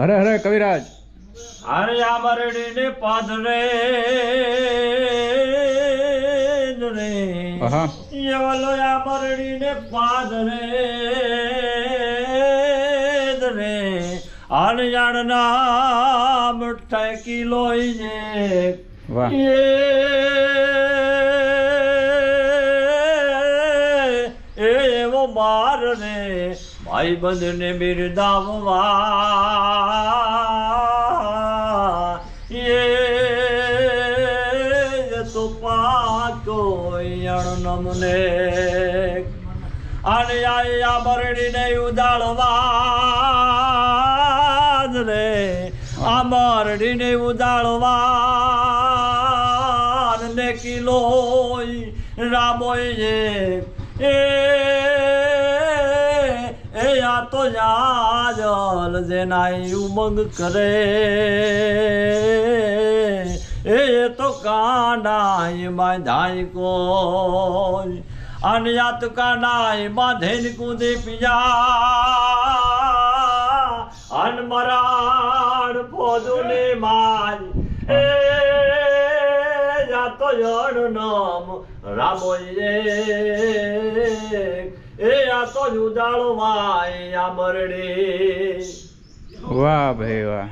હરે હરે કવિરાજ. હરે આ મરડી ને પાદરે રે યવલો આ મરડી ને પાદરે રે. અણજાણ નામ ઠેકી લોઈને વાહ. એવો માર રે ભાઈ બંધને બિરદાવવા. એ તો પાકો અણનમને અને આ બરડીને ઉદાળવા રે. આ બરડીને ઉદાળવા ને કિલો રામોય એ એ આ તો યાદલ જેનાય ઉમંગ કરે. એ તો કાંડાય બાંધાય કોઈ. અને યાત કાંડાય બાંધેન કુદે પિયા. અન મરાડ પોદુને માય એ જાતો જણ નામ રામોય. તો ઉજાળો વાય આ મરડે વાહ ભાઈ વાહ.